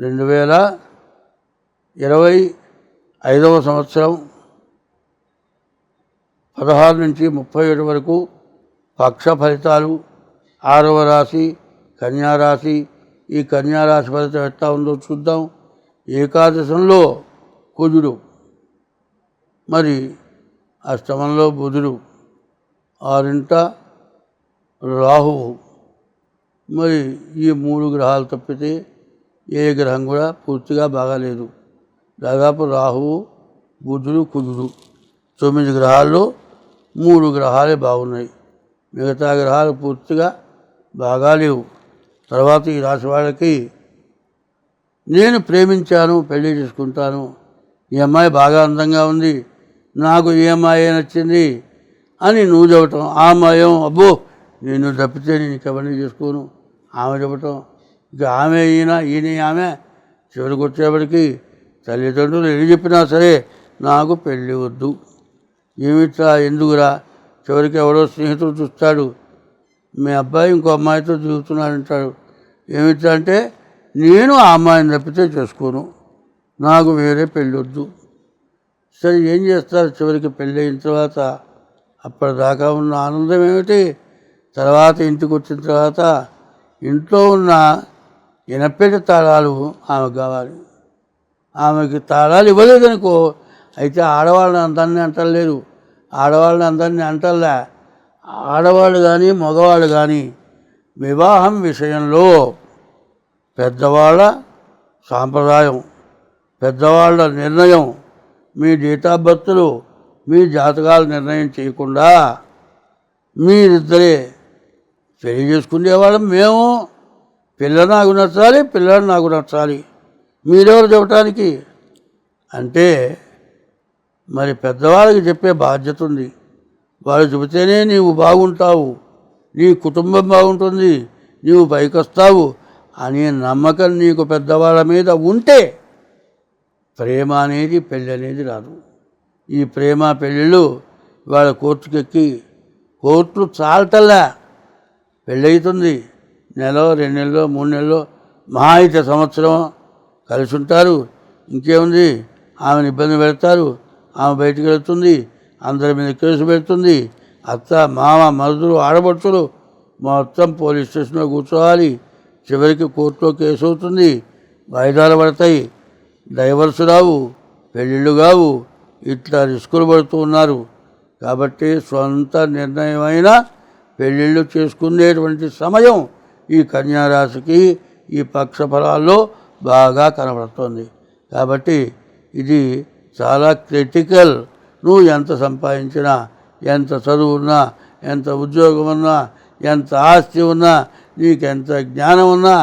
రెండు వేల ఇరవై ఐదవ సంవత్సరం పదహారు నుంచి ముప్పై ఏడు వరకు పక్ష ఫలితాలు ఆరవ రాశి కన్యారాశి ఈ కన్యారాశి ఫలితం ఎట్లా ఉందో చూద్దాం. ఏకాదశంలో కుజుడు. మరి అష్టమంలో బుధుడు. ఆరింట రాహువు. మరి ఈ మూడు గ్రహాలు తప్పితే ఏ గ్రహం కూడా పూర్తిగా బాగాలేదు. దాదాపు రాహువు బుధుడు కుజుడు. తొమ్మిది గ్రహాల్లో మూడు గ్రహాలే బాగున్నాయి. మిగతా గ్రహాలు పూర్తిగా బాగాలేవు తర్వాత ఈ రాశి వాళ్ళకి నేను ప్రేమించాను పెళ్ళి చేసుకుంటాను. ఈ అమ్మాయి బాగా అందంగా ఉంది. నాకు ఈ అమ్మాయి నచ్చింది అని నువ్వు చెప్పటం. ఆ అమ్మాయి అబ్బో నేను తప్పితే నేను ఇంకెవరిని చేసుకోను. ఆమె చెప్పటం. ఇక ఆమె ఈయన ఈయన ఆమె చివరికి వచ్చేప్పటికి తల్లిదండ్రులు ఎన్ని చెప్పినా సరే నాకు పెళ్ళి వద్దు. ఏమిట్రా ఎందుకురా? చివరికి ఎవడో స్నేహితుడు చూస్తాడు. మీ అబ్బాయి ఇంకో అమ్మాయితో తిరుగుతున్నాడంటాడు. ఏమిట్రా అంటే నేను ఆ అమ్మాయిని తప్పితే చేసుకోను. నాకు వేరే పెళ్ళి వద్దు. సరే ఏం చేస్తారు చివరికి పెళ్ళి అయిన తర్వాత? అప్పటిదాకా ఉన్న ఆనందం ఏమిటి? తర్వాత ఇంటికి వచ్చిన తర్వాత ఇంట్లో ఉన్న ఇనపెట్టి తాళాలు ఆమెకు కావాలి. ఆమెకి తాళాలు ఇవ్వలేదనుకో అయితే ఆడవాళ్ళని అందరినీ అంటలేదు ఆడవాళ్ళని అందరినీ అంటల్లా ఆడవాళ్ళు కానీ మగవాళ్ళు కానీ వివాహం విషయంలో పెద్దవాళ్ళ సాంప్రదాయం పెద్దవాళ్ళ నిర్ణయం మీ డేట్ ఆఫ్ బర్త్లు మీ జాతకాలు నిర్ణయం చేయకుండా మీరిద్దరే పెళ్ళి చేసుకునేవాళ్ళం మేము. పిల్ల నాకు నచ్చాలి పిల్లలు నాకు నచ్చాలి. మీరెవరు చెప్పడానికి అంటే మరి పెద్దవాళ్ళకి చెప్పే బాధ్యత ఉంది. వాళ్ళు చెబితేనే నీవు బాగుంటావు నీ కుటుంబం బాగుంటుంది నీవు పైకొస్తావు అనే నమ్మకం నీకు పెద్దవాళ్ళ మీద ఉంటే ప్రేమ అనేది పెళ్ళి అనేది రాదు. ఈ ప్రేమ పెళ్ళిళ్ళు వాళ్ళ కోర్టుకెక్కి కోర్టులు చాలటల్లా పెళ్ళవుతుంది నెల రెండు నెలలో మూడు నెలలో మహా అయితే సంవత్సరం కలిసి ఉంటారు ఇంకేముంది? ఆమెను ఇబ్బంది పెడతారు. ఆమె బయటికి వెళ్తుంది. అందరి మీద కేసు పెడుతుంది. అత్త మామ మరుదులు ఆడబడుతులు మొత్తం పోలీస్ స్టేషన్లో కూర్చోవాలి. చివరికి కోర్టులో కేసు అవుతుంది. వాయిదాలు పడతాయి. డైవర్స్ రావు పెళ్ళిళ్ళు కావు. ఇట్లా రిస్కులు పడుతూ ఉన్నారు. కాబట్టి సొంత నిర్ణయమైన పెళ్ళిళ్ళు చేసుకునేటువంటి సమయం ఈ కన్యారాశికి ఈ పక్ష ఫలాల్లో బాగా కనబడుతుంది. కాబట్టి ఇది చాలా క్రిటికల్. నువ్వు ఎంత సంపాదించినా ఎంత చదువున్నా ఎంత ఉద్యోగం ఉన్నా ఎంత ఆస్తి ఉన్నా నీకెంత జ్ఞానం ఉన్నా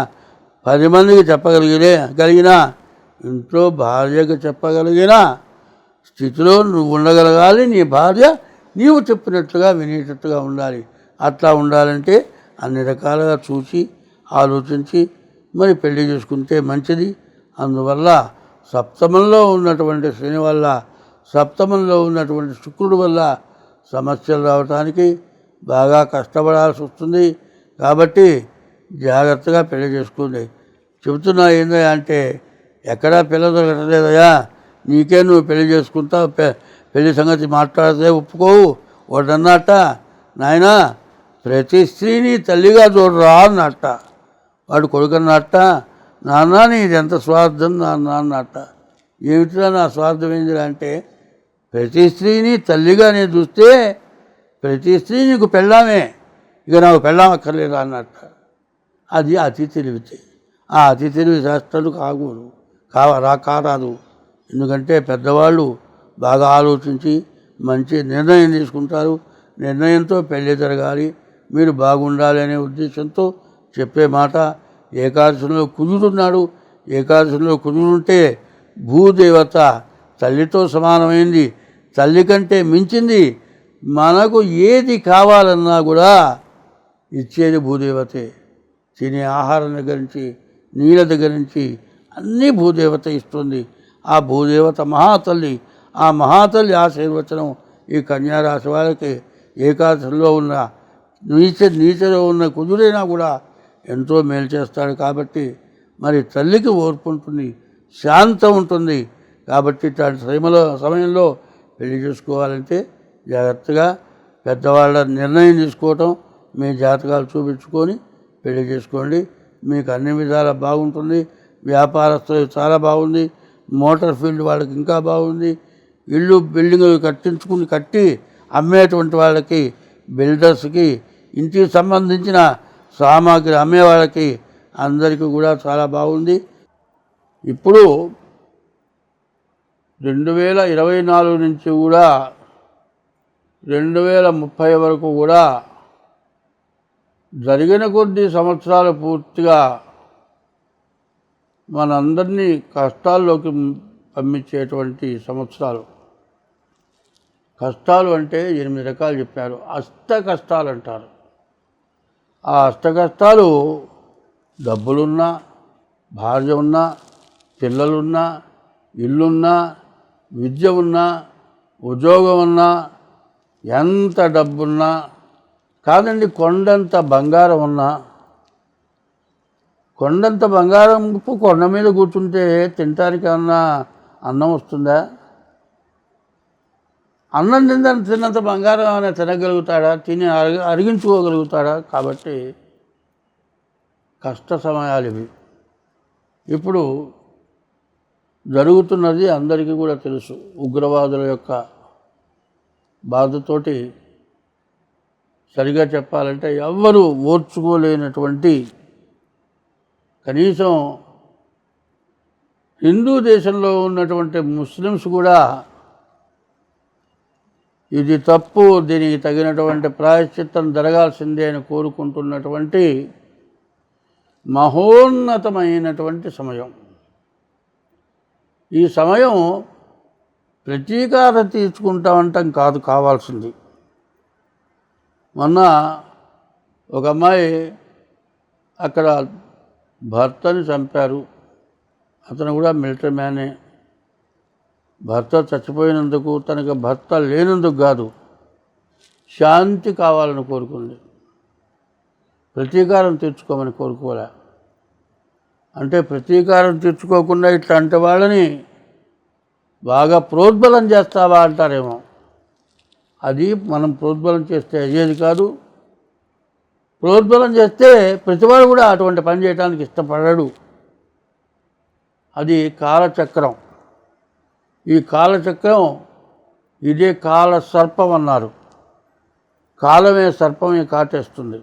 పది మందికి చెప్పగలిగినే కలిగినా ఇంట్లో భార్యకు చెప్పగలిగిన స్థితిలో నువ్వు ఉండగలగాలి. నీ భార్య నీవు చెప్పినట్లుగా వినేటట్టుగా ఉండాలి. అట్లా ఉండాలంటే అన్ని రకాలుగా చూసి ఆలోచించి మరి పెళ్ళి చేసుకుంటే మంచిది. అందువల్ల సప్తమంలో ఉన్నటువంటి శని వల్ల సప్తమంలో ఉన్నటువంటి శుక్రుడు వల్ల సమస్యలు రావటానికి బాగా కష్టపడాల్సి వస్తుంది. కాబట్టి జాగ్రత్తగా పెళ్ళి చేసుకోండి. చెబుతున్నా ఏందయ్యా అంటే ఎక్కడా పిల్ల దొరకట్లేదయ్యా. నీకే నువ్వు పెళ్ళి చేసుకుంటావు పె పెళ్ళి సంగతి మాట్లాడితే ఒప్పుకోవు. వాడన్నట్ట నాయనా ప్రతి స్త్రీని తల్లిగా చూడరా అన్నట్ట. వాడు కొడుకన్నట్ట నాన్న నీది ఎంత స్వార్థం నాన్న అన్నట్ట. ఏమిటిరా నా స్వార్థం ఏందిరా? అంటే ప్రతి స్త్రీని తల్లిగా నేను చూస్తే ప్రతి స్త్రీ నీకు పెళ్ళామే. ఇక నాకు పెళ్ళాం అక్కర్లేదా అన్నట్ట. అది అతి తెలివితే. ఆ అతి తెలివి శాస్త్రాలు కాకూడదు. కావరా కారాదు ఎందుకంటే పెద్దవాళ్ళు బాగా ఆలోచించి మంచి నిర్ణయం తీసుకుంటారు. నిర్ణయంతో పెళ్ళి జరగాలి. మీరు బాగుండాలనే ఉద్దేశంతో చెప్పే మాట ఏకాదశిలో కుజుడున్నాడు ఏకాదశిలో కుజుడుంటే భూదేవత తల్లితో సమానమైంది. తల్లి కంటే మించింది మనకు ఏది కావాలన్నా కూడా ఇచ్చేది భూదేవతే. తినే ఆహారం దగ్గర నుంచి నీళ్ళ దగ్గర నుంచి అన్నీ భూదేవత ఇస్తుంది. ఆ భూదేవత మహాతల్లి ఆ మహాతల్లి ఆశీర్వచనం ఈ కన్యారాశి వాళ్ళకి ఏకాదశిలో ఉన్న నీచ నీచలో ఉన్న కుదురైనా కూడా ఎంతో మేలు చేస్తాడు కాబట్టి మరి తల్లికి ఓర్పు ఉంటుంది శాంతం ఉంటుంది. కాబట్టి ఇట్లాంటి సమయంలో సమయంలో పెళ్ళి చేసుకోవాలంటే జాగ్రత్తగా పెద్దవాళ్ళ నిర్ణయం తీసుకోవటం మీ జాతకాలు చూపించుకొని పెళ్ళి చేసుకోండి. మీకు అన్ని విధాలా బాగుంటుంది. వ్యాపారస్తులు చాలా బాగుంది. మోటార్ ఫీల్డ్ వాళ్ళకి ఇంకా బాగుంది. ఇల్లు బిల్డింగ్ కట్టించుకుని కట్టి అమ్మేటువంటి వాళ్ళకి బిల్డర్స్కి ఇంటికి సంబంధించిన సామాగ్రి అమ్మే వాళ్ళకి అందరికీ కూడా చాలా బాగుంది. ఇప్పుడు రెండు వేల ఇరవై నాలుగు నుంచి కూడా రెండు వేల ముప్పై వరకు కూడా జరిగిన కొద్ది సంవత్సరాలు పూర్తిగా మనందరినీ కష్టాల్లోకి పంపించేటువంటి సంవత్సరాలు. కష్టాలు అంటే ఎనిమిది రకాలు చెప్పారు. అష్ట కష్టాలు అంటారు. ఆ అష్ట కష్టాలు డబ్బులున్నా భార్య ఉన్నా పిల్లలున్నా ఇల్లున్నా విద్య ఉన్నా ఉద్యోగం ఉన్నా ఎంత డబ్బున్నా కాదండి కొండంత బంగారం ఉన్నా కొండంత బంగారం కొండ మీద కూర్చుంటే తినటానికి అన్నా అన్నం వస్తుందా? అన్నం తింద తిన్నంత బంగారం అనే తినగలుగుతాడా? తిని అరిగి అరిగించుకోగలుగుతాడా? కాబట్టి కష్ట సమయాలు ఇవి. ఇప్పుడు జరుగుతున్నది అందరికీ కూడా తెలుసు. ఉగ్రవాదుల యొక్క బాధతోటి సరిగా చెప్పాలంటే ఎవ్వరూ ఓర్చుకోలేనటువంటి కనీసం హిందూ దేశంలో ఉన్నటువంటి ముస్లిమ్స్ కూడా ఇది తప్పు దీనికి తగినటువంటి ప్రాయశ్చిత్తం జరగాల్సిందే అని కోరుకుంటున్నటువంటి మహోన్నతమైనటువంటి సమయం. ఈ సమయం ప్రతీకార తీర్చుకుంటామంటాం కాదు కావాల్సింది. మొన్న ఒక అమ్మాయి అక్కడ భర్తని చంపారు. అతను కూడా మిలిటరీ మ్యానే. భర్త చచ్చిపోయినందుకు తనకు భర్త లేనందుకు కాదు శాంతి కావాలని కోరుకుంది. ప్రతీకారం తీర్చుకోమని కోరుకోలే. అంటే ప్రతీకారం తీర్చుకోకుండా ఇట్లాంటి వాళ్ళని బాగా ప్రోద్బలం చేస్తావా అంటారేమో. అది మనం ప్రోద్బలం చేస్తే అయ్యేది కాదు. ప్రోద్బలం చేస్తే ప్రతివాడు కూడా అటువంటి పని చేయడానికి ఇష్టపడడు. అది కాలచక్రం. ఈ కాలచక్రం ఇదే కాల సర్పం అన్నారు. కాలమే సర్పమే కాటేస్తుంది.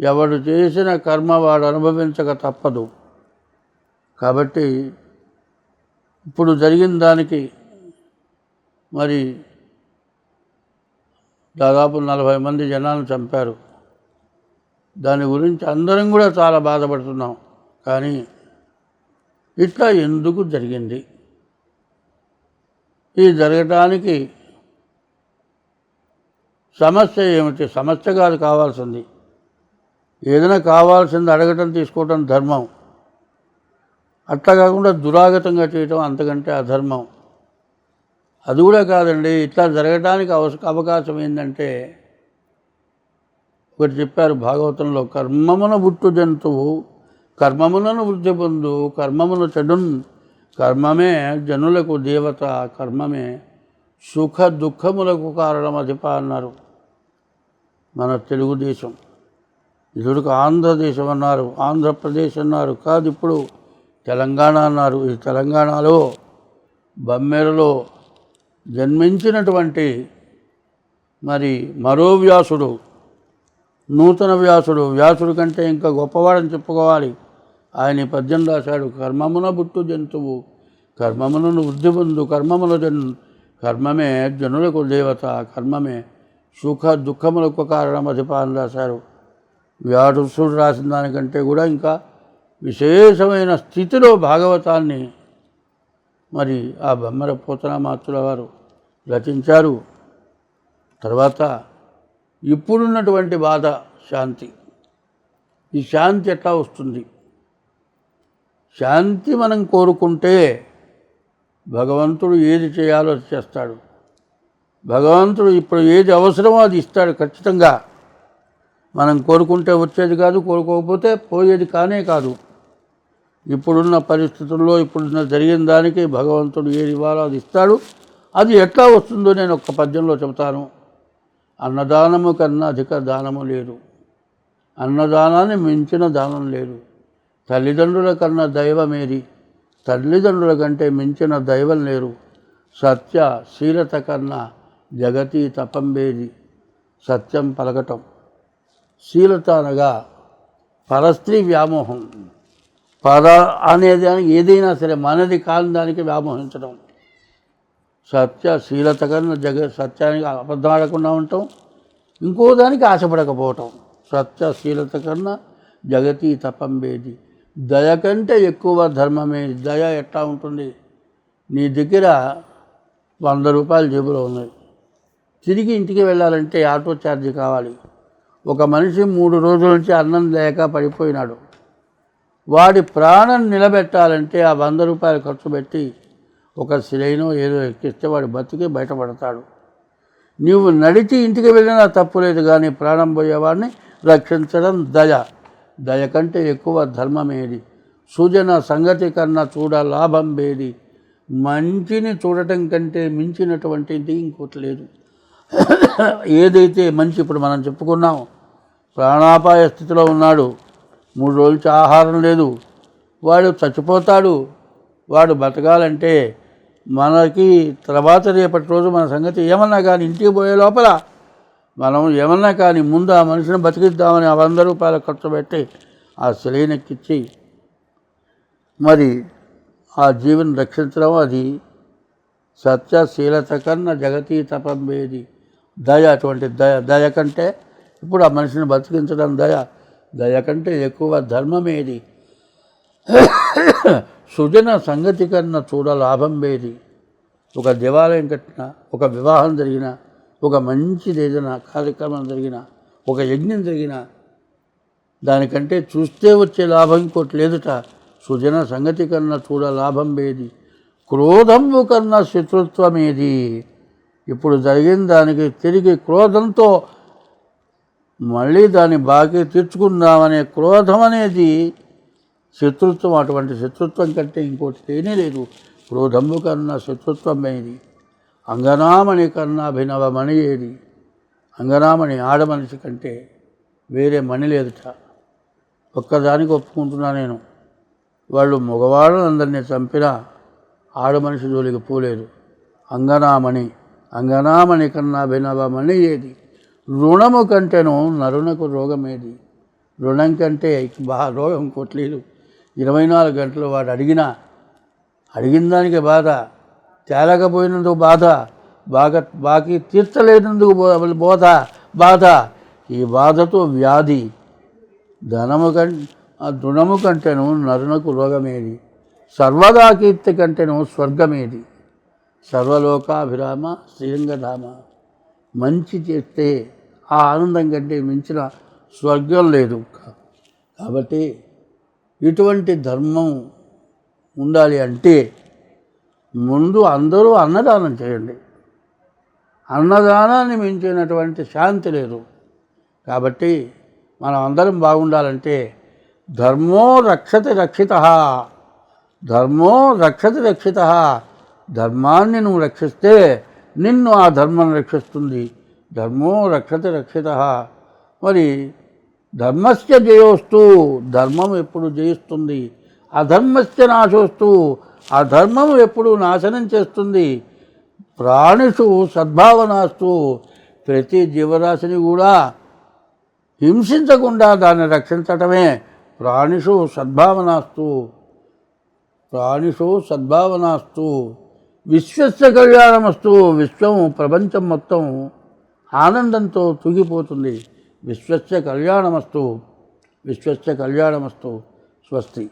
ఎవడు చేసిన కర్మ వాడు అనుభవించక తప్పదు. కాబట్టి ఇప్పుడు జరిగిన దానికి మరి దాదాపు నలభై మంది జనాలను చంపారు. దాని గురించి అందరం కూడా చాలా బాధపడుతున్నాం. కానీ ఇట్లా ఎందుకు జరిగింది? ఇది జరగటానికి సమస్య ఏమిటి? సమస్య కాదు కావాల్సింది. ఏదైనా కావాల్సింది అడగటం తీసుకోవటం ధర్మం. అట్లా కాకుండా దురాగతంగా చేయటం అంతకంటే అధర్మం. అది కూడా కాదండి. ఇట్లా జరగటానికి అవస అవకాశం ఏంటంటే ఒకటి చెప్పారు భాగవతంలో కర్మమున పుట్టు జంతువు కర్మములను వృద్ధి పొందు కర్మమున చెడున్ కర్మమే జనులకు దేవత కర్మమే సుఖ దుఃఖములకు కారణం అధిప అన్నారు మన తెలుగుదేశం. ఇదుడుకు ఆంధ్రదేశం అన్నారు ఆంధ్రప్రదేశ్ అన్నారు కాదు ఇప్పుడు తెలంగాణ అన్నారు. ఈ తెలంగాణలో బమ్మెరలో జన్మించినటువంటి మరి మరో వ్యాసుడు నూతన వ్యాసుడు. వ్యాసుడు కంటే ఇంకా గొప్పవాడని చెప్పుకోవాలి. ఆయన పద్యం రాశాడు కర్మమున బుట్టు జంతువు కర్మములను వృద్ధి పొందు కర్మముల జన్ కర్మమే జనులకు దేవత కర్మమే సుఖ దుఃఖములకు కారణం అధిపాన్ని రాశారు. వ్యాసుడు రాసిన దానికంటే కూడా ఇంకా విశేషమైన స్థితిలో భాగవతాన్ని మరి ఆ బొమ్మర మాతృల వారు రచించారు. తర్వాత ఇప్పుడున్నటువంటి బాధ శాంతి. ఈ శాంతి ఎట్లా వస్తుంది? శాంతి మనం కోరుకుంటే భగవంతుడు ఏది చేయాలో అది చేస్తాడు. భగవంతుడు ఇప్పుడు ఏది అవసరమో అది ఇస్తాడు ఖచ్చితంగా. మనం కోరుకుంటే వచ్చేది కాదు కోరుకోకపోతే పోయేది కానే కాదు. ఇప్పుడున్న పరిస్థితుల్లో ఇప్పుడున్న జరిగిన దానికి భగవంతుడు ఏది ఇవ్వాలో అది ఇస్తాడు. అది ఎట్లా వస్తుందో నేను ఒక్క పద్యంలో చెబుతాను. అన్నదానము కన్నా అధిక దానము లేదు. అన్నదానాన్ని మించిన దానం లేదు. తల్లిదండ్రుల కన్నా దైవమేది? తల్లిదండ్రుల కంటే మించిన దైవం లేరు. సత్య శీలత కన్నా జగతి తపంబేది. సత్యం పలకటం. శీలత అనగా పరస్త్రీ వ్యామోహం. పర అనే దానికి ఏదైనా సరే మనది కాని దానికి వ్యామోహించడం సత్య శీలత కన్నా జగ సత్యానికి అబద్ధం ఆడకుండా ఉండటం. ఇంకో దానికి ఆశపడకపోవటం. సత్య శీలత కన్నా జగతి తపంబేది. దయ కంటే ఎక్కువ ధర్మమే. దయ ఎట్లా ఉంటుంది? నీ దగ్గర వంద రూపాయలు జేబులో ఉన్నాయి. తిరిగి ఇంటికి వెళ్ళాలంటే ఆటో ఛార్జ్ కావాలి. ఒక మనిషి మూడు రోజుల నుంచి అన్నం లేక పడిపోయినాడు. వాడి ప్రాణం నిలబెట్టాలంటే ఆ వంద రూపాయలు ఖర్చు పెట్టి ఒక సిలైనో ఏదో ఎక్కిస్తే వాడు బతికి బయటపడతాడు. నీవు నడిచి ఇంటికి వెళ్ళినా తప్పులేదు కానీ ప్రాణం పోయేవాడిని రక్షించడం దయ. దయ కంటే ఎక్కువ ధర్మమేది? సూచన సంగతి కన్నా చూడ లాభం వేది? మంచిని చూడటం కంటే మించినటువంటిది ఇంకోటి లేదు. ఏదైతే మంచి ఇప్పుడు మనం చెప్పుకున్నాం ప్రాణాపాయ స్థితిలో ఉన్నాడు మూడు రోజులు ఆహారం లేదు వాడు చచ్చిపోతాడు వాడు బతకాలంటే మనకి తర్వాత రేపటి రోజు మన సంగతి ఏమన్నా కానీ ఇంటికి పోయే లోపల మనం ఏమన్నా కానీ ముందు ఆ మనిషిని బతికిద్దామని ఆ వంద రూపాయలు ఖర్చు పెట్టి ఆ శిలైనెక్కిచ్చి మరి ఆ జీవిని రక్షించడం అది సత్యశీలత కన్నా జగతీ తపంబేది దయ అటువంటి దయ దయ కంటే ఇప్పుడు ఆ మనిషిని బతికించడం దయ. దయ కంటే ఎక్కువ ధర్మమేది సుజన సంగతి కన్నా చూడ లాభం వేది. ఒక దేవాలయం కట్టిన ఒక వివాహం జరిగినా ఒక మంచిది ఏదైనా కార్యక్రమం జరిగిన ఒక యజ్ఞం జరిగిన దానికంటే చూస్తే వచ్చే లాభం ఇంకోటి లేదుట. సుజన సంగతి కన్నా చూడ లాభం వేది క్రోధము కన్నా శత్రుత్వమేది? ఇప్పుడు జరిగిన దానికి తిరిగి క్రోధంతో మళ్ళీ దాన్ని బాకీ తీర్చుకుందామనే క్రోధం అనేది శత్రుత్వం అటువంటి శత్రుత్వం కంటే ఇంకోటి లేనే లేదు. క్రోధంబు కన్నా శత్రుత్వమైనది అంగనామణి కన్నా అభినవమణి ఏది? అంగనామణి ఆడమనిషి కంటే వేరే మణి లేదుట. ఒక్కదానికి ఒప్పుకుంటున్నా నేను. వాళ్ళు మగవాళ్ళందరినీ చంపినా ఆడమనిషి జోలికి పోలేదు. అంగనామణి అంగనామణి కన్నా భినవమణి ఏది? రుణము కంటేను నరునకు రోగమేది? రుణం కంటే బాగా రోగం కొట్టలేదు ఇరవై నాలుగు గంటలు వాడు అడిగినా అడిగిన దానికి బాధ. తేలకపోయినందుకు బాధ బాగా బాకీ తీర్చలేనందుకు బోధ బాధ. ఈ బాధతో వ్యాధి ధనము కం ఆ కంటేను నరునకు రోగమేది. సర్వదా కీర్తి కంటేను స్వర్గమేది. సర్వలోకాభిరామ శ్రీరంగధామ. మంచి చేస్తే ఆ ఆనందం కంటే మించిన స్వర్గం లేదు. కాబట్టి ఇటువంటి ధర్మం ఉండాలి అంటే ముందు అందరూ అన్నదానం చేయండి. అన్నదానాన్ని మించినటువంటి శాంతి లేదు. కాబట్టి మనం అందరం బాగుండాలంటే ధర్మో రక్షతి రక్షిత. ధర్మో రక్షతి రక్షిత. ధర్మాన్ని నువ్వు రక్షిస్తే నిన్ను ఆ ధర్మం రక్షిస్తుంది. ధర్మో రక్షతి రక్షిత. మరి ధర్మస్య జయోస్తు. ధర్మం ఎప్పుడు జయిస్తుంది? అధర్మస్య నాశోస్తు. అధర్మం ఎప్పుడు నాశనం చేస్తుంది. ప్రాణిషు సద్భావనాస్తు. ప్రతి జీవరాశిని కూడా హింసించకుండా దాన్ని రక్షించటమే ప్రాణిషు సద్భావనాస్తు. ప్రాణిషు సద్భావనాస్తు. విశ్వస్య కళ్యాణమస్తు. విశ్వం ప్రపంచం మొత్తం ఆనందంతో తూగిపోతుంది. విశ్వస్య కళ్యాణమస్తు. విశ్వస్య కళ్యాణమస్తు. స్వస్తి.